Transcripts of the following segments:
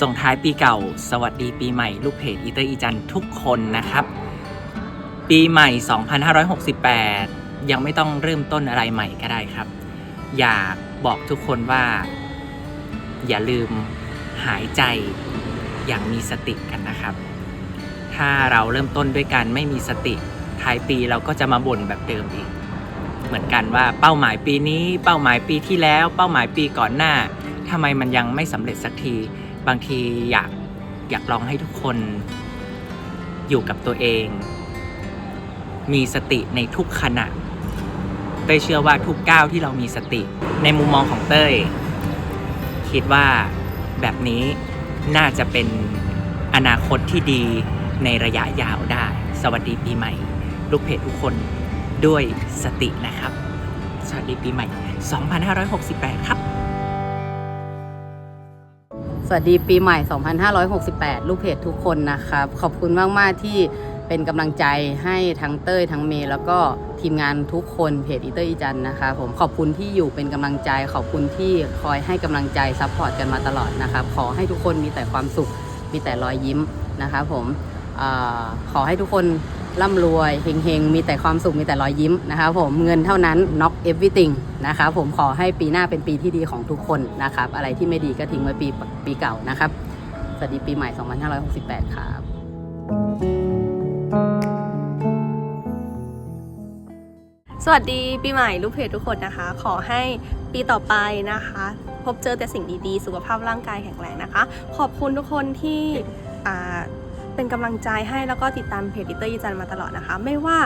ส่งท้ายปีเก่า สวัสดีปีใหม่ลูกเพจอีเตอร์อีจันทุกคนนะครับ ปีใหม่ 2568 ยังไม่ต้องเริ่มต้นอะไรใหม่ก็ได้ครับ อยากบอกทุกคนว่า อย่าลืมหายใจอย่างมีสติกันนะครับ ถ้าเราเริ่มต้นด้วยการไม่มีสติท้ายปีเราก็จะมาบ่นแบบเดิมอีก เหมือนกันว่าเป้าหมายปีนี้ เป้าหมายปีที่แล้ว เป้าหมายปีก่อนหน้าทำไมมันยังไม่สำเร็จสักที บางทีอยากอยากลองให้ทุกคนอยู่กับตัวเอง มีสติในทุกขณะ เต้ยเชื่อว่าทุกก้าวที่เรามีสติ ในมุมมองของเต้ย คิดว่าแบบนี้น่าจะเป็นอนาคตที่ดีในระยะยาวได้ สวัสดีปีใหม่ ลูกเพจทุกคนด้วยสตินะครับ สวัสดีปีใหม่ 2568 ครับ สวัสดีปีใหม่ 2568 ลูกเพจทุกคนนะครับ ขอบคุณมาก ๆ ที่เป็นกำลังใจให้ทั้งเต้ยทั้งเมย์แล้วก็ทีมงานทุกคนเพจอีเตอร์อีจันนะคะผมขอบคุณที่อยู่เป็นกำลังใจ ขอบคุณที่คอยให้กำลังใจซัพพอร์ตกันมาตลอดนะครับ ขอให้ทุกคนมีแต่ความสุข มีแต่รอยยิ้มนะคะผมอขอให้ทุกคน ร่ำรวยเฮงๆ มีแต่ความสุข มีแต่รอยยิ้มนะคะผมเงินเท่านั้น knock everything นะคะผมขอให้ปีหน้าเป็นปีที่ดีของทุกคนนะครับ อะไรที่ไม่ดีก็ทิ้งไว้ปีปีเก่านะครับ สวัสดีปีใหม่ 2568 ครับสวัสดีปีใหม่ลูกเพจทุกคนนะคะ ขอให้ปีต่อไปนะคะ พบเจอแต่สิ่งดีๆ สุขภาพร่างกายแข็งแรงนะคะ ขอบคุณทุกคนที่อ่า เป็นกำลังใจให้แล้วก็ติดตามเพจดิเตอร์ยีจันมาตลอดนะคะ ไม่ว่า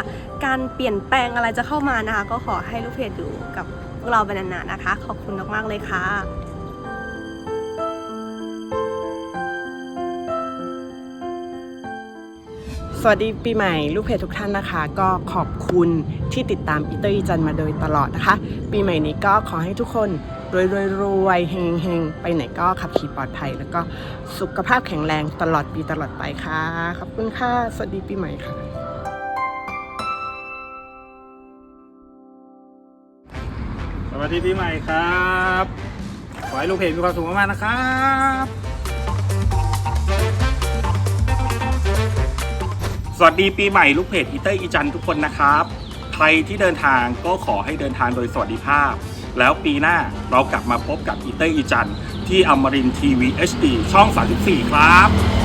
การเปลี่ยนแปลงอะไรจะเข้ามานะคะ ก็ขอให้ลูกเพจอยู่กับพวกเราไปนานๆนะคะ ขอบคุณมากๆเลยค่ะ สวัสดีปีใหม่ลูกเพจทุกท่านนะคะ ก็ขอบคุณที่ติดตามอีเตอร์อีจันมาโดยตลอดนะคะ ปีใหม่นี้ก็ขอให้ทุกคนรวยรวยรวยเฮงเฮงไปไหนก็ขับขี่ปลอดภัย แล้วก็สุขภาพแข็งแรงตลอดปีตลอดไปค่ะ ขอบคุณค่ะ สวัสดีปีใหม่ค่ะ สวัสดีปีใหม่ครับ ขอให้ลูกเพจมีความสุขมากๆนะครับ สวัสดีปีใหม่ลูกเพจอีเตอร์อีจันทุกคนนะครับ ใครที่เดินทางก็ขอให้เดินทางโดยสวัสดิภาพ แล้วปีหน้าเรากลับมาพบกับอีเตอร์อีจันที่อมรินทีวีเอสดีช่อง 34 ครับ